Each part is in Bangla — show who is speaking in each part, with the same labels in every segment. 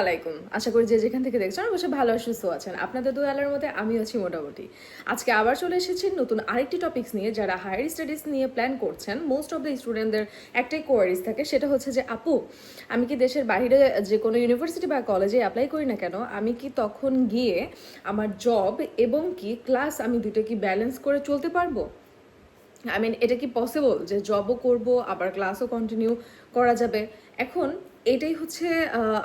Speaker 1: আলাইকুম আশা করি যে যেখান থেকে দেখছেন অবশ্যই ভালো সুস্থ আছেন। আপনাদের দু আলার মধ্যে আমি আছি মোটামুটি। আজকে আবার চলে এসেছি নতুন আরেকটি টপিকস নিয়ে যারা হায়ার স্টাডিজ নিয়ে প্ল্যান করছেন মোস্ট অফ দ্য স্টুডেন্টদের একটাই কোয়ারিজ থাকে, সেটা হচ্ছে যে, আপু, আমি কি দেশের বাইরে যে কোনো ইউনিভার্সিটি বা কলেজে অ্যাপ্লাই করি না কেন? আমি কি তখন গিয়ে আমার জব এবং কি ক্লাস আমি দুটো কি ব্যালেন্স করে চলতে পারব? আই মিন এটা কি পসিবল যে জবও করব, আবার ক্লাসও কন্টিনিউ করা যাবে? এখন এটাই হচ্ছে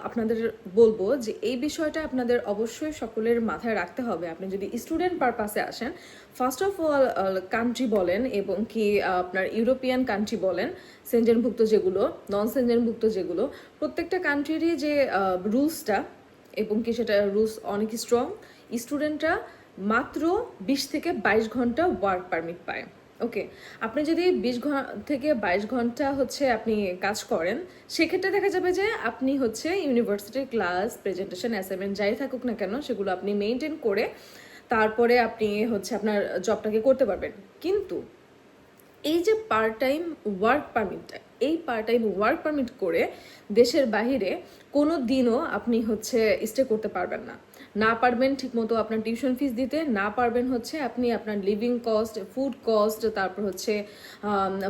Speaker 1: আপনাদের বলব যে এই বিষয়টা আপনাদের অবশ্যই সকলের মাথায় রাখতে হবে। আপনি যদি স্টুডেন্ট পারপাসে আসেন ফার্স্ট অফ অল কান্ট্রি বলেন এবং কি আপনার ইউরোপিয়ান কান্ট্রি বলেন সেঞ্জেনভুক্ত যেগুলো নন সেঞ্জেনভুক্ত যেগুলো, প্রত্যেকটা কান্ট্রিরই যে রুলসটা এবং কি সেটা রুলস অনেক স্ট্রং স্টুডেন্টরা মাত্র বিশ থেকে বাইশ ঘণ্টা ওয়ার্ক পারমিট পায়। ওকে, আপনি যদি বিশ ঘণ্টা থেকে বাইশ ঘণ্টা হচ্ছে আপনি কাজ করেন, সেক্ষেত্রে দেখা যাবে যে আপনি হচ্ছে ইউনিভার্সিটির ক্লাস প্রেজেন্টেশন অ্যাসাইনমেন্ট যাই থাকুক না কেন, সেগুলো আপনি মেনটেন করে তারপরে আপনি হচ্ছে আপনার জবটাকে করতে পারবেন। কিন্তু এই যে পার্ট টাইম ওয়ার্ক পারমিটটা এই পার্ট টাইম ওয়ার্ক পারমিট করে দেশের বাইরে কোনো দিনও আপনি হচ্ছে স্টে করতে পারবেন না। না পারবেন ঠিকমতো আপনার টিউশন ফিস দিতে, না পারবেন হচ্ছে আপনি আপনার লিভিং কস্ট ফুড কস্ট তারপর হচ্ছে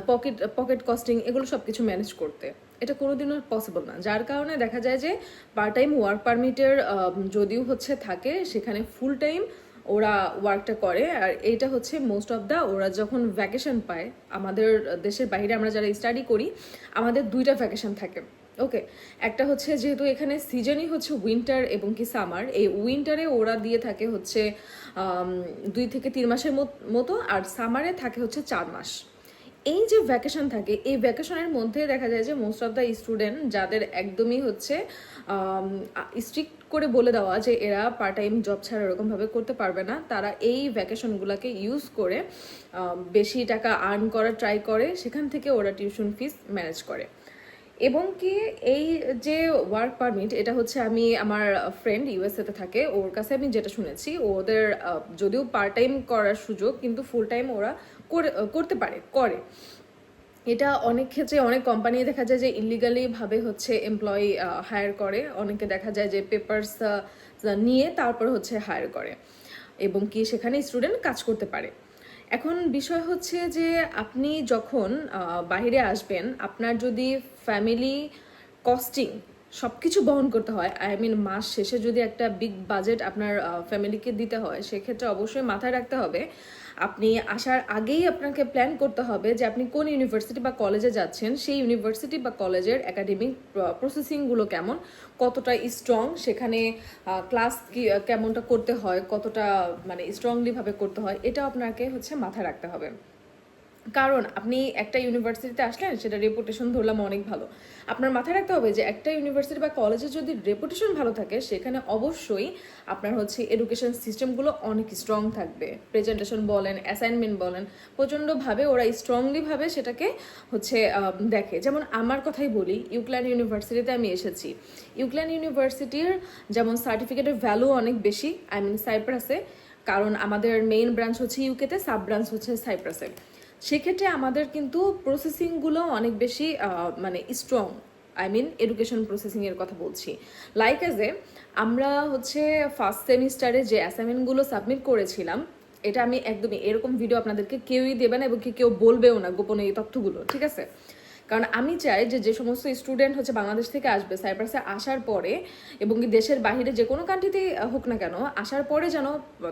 Speaker 1: পকেট পকেট কস্টিং এগুলো সব কিছু ম্যানেজ করতে। এটা কোনোদিনও পসিবল না। যার কারণে দেখা যায় যে পার্ট টাইম ওয়ার্ক পারমিটের যদিও হচ্ছে থাকে, সেখানে ফুল টাইম ওরা ওয়ার্কটা করে। আর এইটা হচ্ছে মোস্ট অফ দ্য ওরা যখন ভ্যাকেশন পায়, আমাদের দেশের বাইরে আমরা যারা স্টাডি করি, আমাদের দুইটা ভ্যাকেশন থাকে। ওকে একটা হচ্ছে যেহেতু এখানে সিজনই হচ্ছে উইন্টার এবং কি সামার এই উইন্টারে ওরা দিয়ে থাকে হচ্ছে দুই থেকে তিন মাসের মত- আর সামারে থাকে হচ্ছে চার মাস। এই যে ভ্যাকেশন থাকে, এই ভ্যাকেশনের মধ্যে দেখা যায় যে মোস্ট অফ দ্য স্টুডেন্ট যাদের একদমই হচ্ছে স্ট্রিক্ট করে বলে দেওয়া যে এরা পার্ট টাইম জব ছাড়া এরকমভাবে করতে পারবে না, তারা এই ভ্যাকেশনগুলোকে ইউজ করে বেশি টাকা আর্ন করার ট্রাই করে, সেখান থেকে ওরা টিউশন ফিস ম্যানেজ করে। এবং কি এই যে ওয়ার্ক পারমিট এটা হচ্ছে আমি আমার ফ্রেন্ড ইউএসএতে থাকে, ওর কাছে আমি যেটা শুনেছি, ওদের যদিও পার্ট টাইম করার সুযোগ, কিন্তু ফুল টাইম ওরা করে করতে পারে, করে। এটা অনেক ক্ষেত্রে অনেক কোম্পানি দেখা যায় যে ইলিগালি ভাবে হচ্ছে এমপ্লয়ি হায়ার করে। অনেকে দেখা যায় যে পেপারস নিয়ে তারপর হচ্ছে হায়ার করে। এবং কি সেখানে স্টুডেন্ট কাজ করতে পারে। এখন বিষয় হচ্ছে যে আপনি যখন বাইরে আসবেন আপনার যদি ফ্যামিলি কস্টিং সব কিছু বহন করতে হয়। আই মিন মাস শেষে যদি একটা বিগ বাজেট আপনার ফ্যামিলিকে দিতে হয়, সেক্ষেত্রে অবশ্যই মাথায় রাখতে হবে। আপনি আসার আগেই আপনাকে প্ল্যান করতে হবে যে আপনি কোন ইউনিভার্সিটি বা কলেজে যাচ্ছেন, সেই ইউনিভার্সিটি বা কলেজের একাডেমিক প্রসেসিংগুলো কেমন, কতটা স্ট্রং সেখানে ক্লাস কেমনটা করতে হয়, কতটা মানে স্ট্রংলিভাবে করতে হয় এটা আপনাকে হচ্ছে মাথায় রাখতে হবে। কারণ আপনি একটা ইউনিভার্সিটিতে আসলেন, সেটা রেপুটেশন ধরলাম অনেক ভালো। আপনার মাথায় রাখতে হবে যে একটা ইউনিভার্সিটি বা কলেজে যদি রেপুটেশন ভালো থাকে, সেখানে অবশ্যই আপনার হচ্ছে এডুকেশন সিস্টেমগুলো অনেক স্ট্রং থাকবে। প্রেজেন্টেশন বলেন অ্যাসাইনমেন্ট বলেন, প্রচণ্ডভাবে ওরা স্ট্রংলিভাবে সেটাকে হচ্ছে দেখে। যেমন আমার কথাই বলি ইউক্ল্যান্ড ইউনিভার্সিটিতে আমি এসেছি। ইউক্ল্যান্ড ইউনিভার্সিটির যেমন সার্টিফিকেটের ভ্যালু অনেক বেশি আই মিন সাইপ্রাসে কারণ আমাদের মেইন ব্রাঞ্চ হচ্ছে ইউকেতে সাব ব্রাঞ্চ হচ্ছে সাইপ্রাসে সেক্ষেত্রে আমাদের কিন্তু প্রসেসিংগুলো অনেক বেশি মানে স্ট্রং আই মিন এডুকেশন প্রসেসিংয়ের কথা বলছি। লাইক অ্যাজ এ আমরা হচ্ছে ফার্স্ট সেমিস্টারে যে অ্যাসাইনমেন্টগুলো সাবমিট করেছিলাম, এটা আমি একদমই এরকম ভিডিও আপনাদেরকে কেউই দেবে না এবং কেউ বলবেও না গোপনে এই তথ্যগুলো, ঠিক আছে? কারণ আমি চাই যে যে সমস্ত স্টুডেন্ট হচ্ছে বাংলাদেশ থেকে আসবে সাইপ্রাসে আসার পরে এবং দেশের বাহিরে যে কোনো কান্ট্রিতেই হোক না কেন, আসার পরে যেন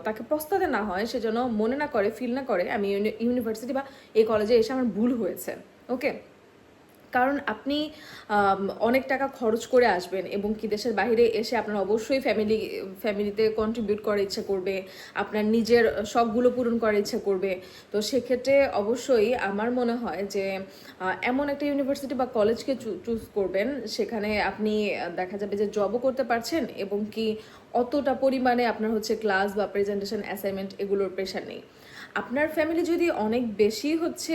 Speaker 1: তাকে পস্তাতে না হয়, সে যেন মনে না করে ফিল না করে আমি ইউনিভার্সিটি বা এই কলেজে এসে আমার ভুল হয়েছে ওকে কারণ আপনি অনেক টাকা খরচ করে আসবেন এবং কি দেশের বাইরে এসে আপনার অবশ্যই ফ্যামিলি ফ্যামিলিতে কন্ট্রিবিউট করার ইচ্ছা করবে, আপনার নিজের শখগুলো পূরণ করার ইচ্ছা করবে। তো সেক্ষেত্রে অবশ্যই আমার মনে হয় যে এমন একটা ইউনিভার্সিটি বা কলেজকে চুজ করবেন, সেখানে আপনি, দেখা যাবে যে জবও করতে পারছেন এবং কি অতটা পরিমাণে আপনার হচ্ছে ক্লাস বা প্রেজেন্টেশন অ্যাসাইনমেন্ট এগুলোর প্রেশার নেই। আপনার ফ্যামিলি যদি অনেক বেশি হচ্ছে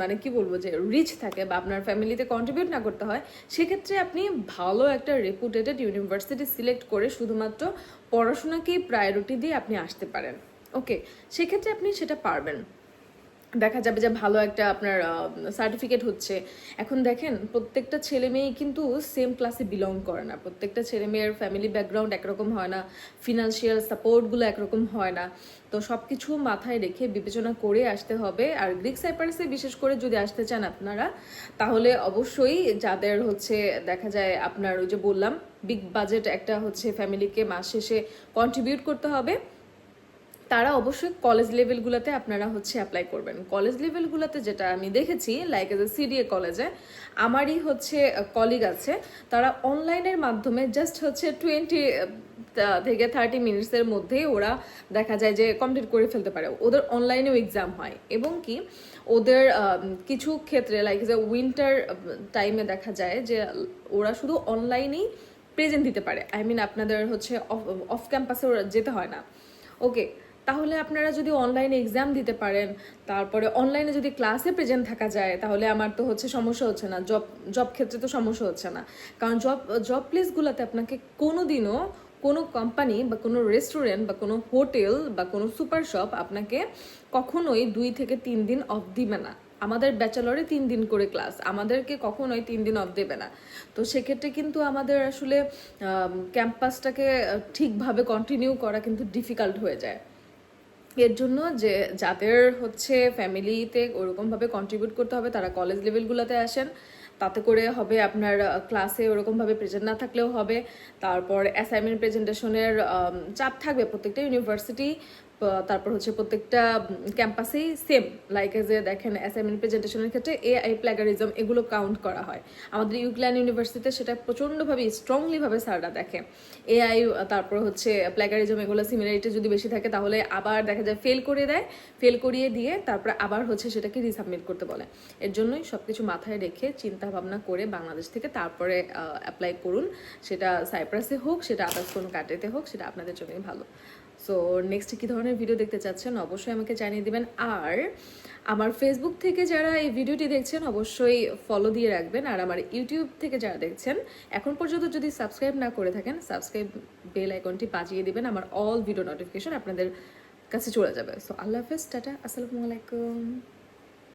Speaker 1: মানে কি বলব যে রিচ থাকে বা আপনার ফ্যামিলিতে কন্ট্রিবিউট না করতে হয়, সেক্ষেত্রে আপনি ভালো একটা রেপুটেটেড ইউনিভার্সিটি সিলেক্ট করে শুধুমাত্র পড়াশোনাকেই প্রায়োরিটি দিয়ে আপনি আসতে পারেন। ওকে সেক্ষেত্রে আপনি সেটা পারবেন। দেখা যাবে যে ভালো একটা আপনার সার্টিফিকেট হচ্ছে। এখন দেখেন, প্রত্যেকটা ছেলে মেয়ে কিন্তু সেম ক্লাসে বিলং করে না। প্রত্যেকটা ছেলে মেয়ের ফ্যামিলি ব্যাকগ্রাউন্ড একরকম হয় না ফিনান্সিয়াল সাপোর্টগুলো একরকম হয় না। তো সব কিছু মাথায় রেখে বিবেচনা করে আসতে হবে। আর গ্রিক সাইপারাসে বিশেষ করে যদি আসতে চান আপনারা, তাহলে অবশ্যই যাদের হচ্ছে, দেখা যায় আপনার ওই যে বললাম বিগ বাজেট একটা হচ্ছে ফ্যামিলিকে মাস শেষে কন্ট্রিবিউট করতে হবে। তারা অবশ্যই কলেজ লেভেলগুলোতে আপনারা হচ্ছে অ্যাপ্লাই করবেন। কলেজ লেভেলগুলোতে যেটা আমি দেখেছি লাইক এজ এ সিডিএ কলেজে আমারই হচ্ছে কলিগ আছে, তারা অনলাইনের মাধ্যমে জাস্ট হচ্ছে টোয়েন্টি থেকে থার্টি মিনিটসের মধ্যেই ওরা দেখা যায় যে কমপ্লিট করে ফেলতে পারে। ওদের অনলাইনেও এক্সাম হয় এবং কি ওদের কিছু ক্ষেত্রে লাইক যে উইন্টার টাইমে দেখা যায় যে ওরা শুধু অনলাইনেই প্রেজেন্ট দিতে পারে। আই মিন আপনাদের হচ্ছে অফ ক্যাম্পাসে ওরা যেতে হয় না। ওকে তাহলে আপনারা যদি অনলাইনে এক্সাম দিতে পারেন, তারপরে অনলাইনে যদি ক্লাসে প্রেজেন্ট থাকা যায়, তাহলে আমার তো হচ্ছে সমস্যা হচ্ছে না। জব জব ক্ষেত্রে তো সমস্যা হচ্ছে না। কারণ জব জব প্লেসগুলোতে আপনাকে কোনো দিনও কোনো কোম্পানি বা কোনো রেস্টুরেন্ট বা কোনো হোটেল বা কোনো সুপার শপ আপনাকে কখনোই দুই থেকে তিন দিন অফ দিবে না। আমাদের ব্যাচেলরে তিন দিন করে ক্লাস আমাদেরকে কখনোই তিন দিন অফ দেবে না। তো সেক্ষেত্রে কিন্তু আমাদের আসলে ক্যাম্পাসটাকে ঠিকভাবে কন্টিনিউ করা কিন্তু ডিফিকাল্ট হয়ে যায়। এর জন্য যে যাদের হচ্ছে ফ্যামিলিতে ওরকমভাবে কন্ট্রিবিউট করতে হবে, তারা কলেজ লেভেলগুলোতে আসেন। তাতে করে হবে আপনার ক্লাসে ওরকমভাবে প্রেজেন্ট না থাকলেও হবে। তারপর অ্যাসাইনমেন্ট প্রেজেন্টেশনের চাপ থাকবে প্রত্যেকটা ইউনিভার্সিটি তারপর হচ্ছে প্রত্যেকটা ক্যাম্পাসেই সেম লাইক যে দেখেন অ্যাসাইনমেন্ট প্রেজেন্টেশনের ক্ষেত্রে এ আই প্ল্যাগারিজম এগুলো কাউন্ট করা হয়। আমাদের ইউক্ল্যান ইউনিভার্সিটিতে সেটা প্রচণ্ডভাবে স্ট্রংলিভাবে স্যাররা দেখে। এআই তারপর হচ্ছে প্ল্যাগারিজম এগুলো সিমিলারিটি যদি বেশি থাকে, তাহলে আবার দেখা যায় ফেল করে দেয়। ফেল করিয়ে দিয়ে তারপর আবার হচ্ছে সেটাকে রিসাবমিট করতে বলে। এর জন্যই সব কিছু মাথায় রেখে চিন্তা ভাবনা করে বাংলাদেশ থেকে তারপরে অ্যাপ্লাই করুন। সেটা সাইপ্রাসে হোক, সেটা আদার্স কোনো কাটেতে হোক, সেটা আপনাদের জন্যই ভালো। সো নেক্সট কী ধরনের ভিডিও দেখতে চাচ্ছেন অবশ্যই আমাকে জানিয়ে দেবেন। আর আমার ফেসবুক থেকে যারা এই ভিডিওটি দেখছেন, অবশ্যই ফলো দিয়ে রাখবেন। আর আমার ইউটিউব থেকে যারা দেখছেন, এখন পর্যন্ত যদি সাবস্ক্রাইব না করে থাকেন সাবস্ক্রাইব বেল আইকনটি বাজিয়ে দেবেন। আমার অল ভিডিও নোটিফিকেশন আপনাদের কাছে চলে যাবে। সো আল্লাহ হাফেজ, টাটা, আসসালামু আলাইকুম।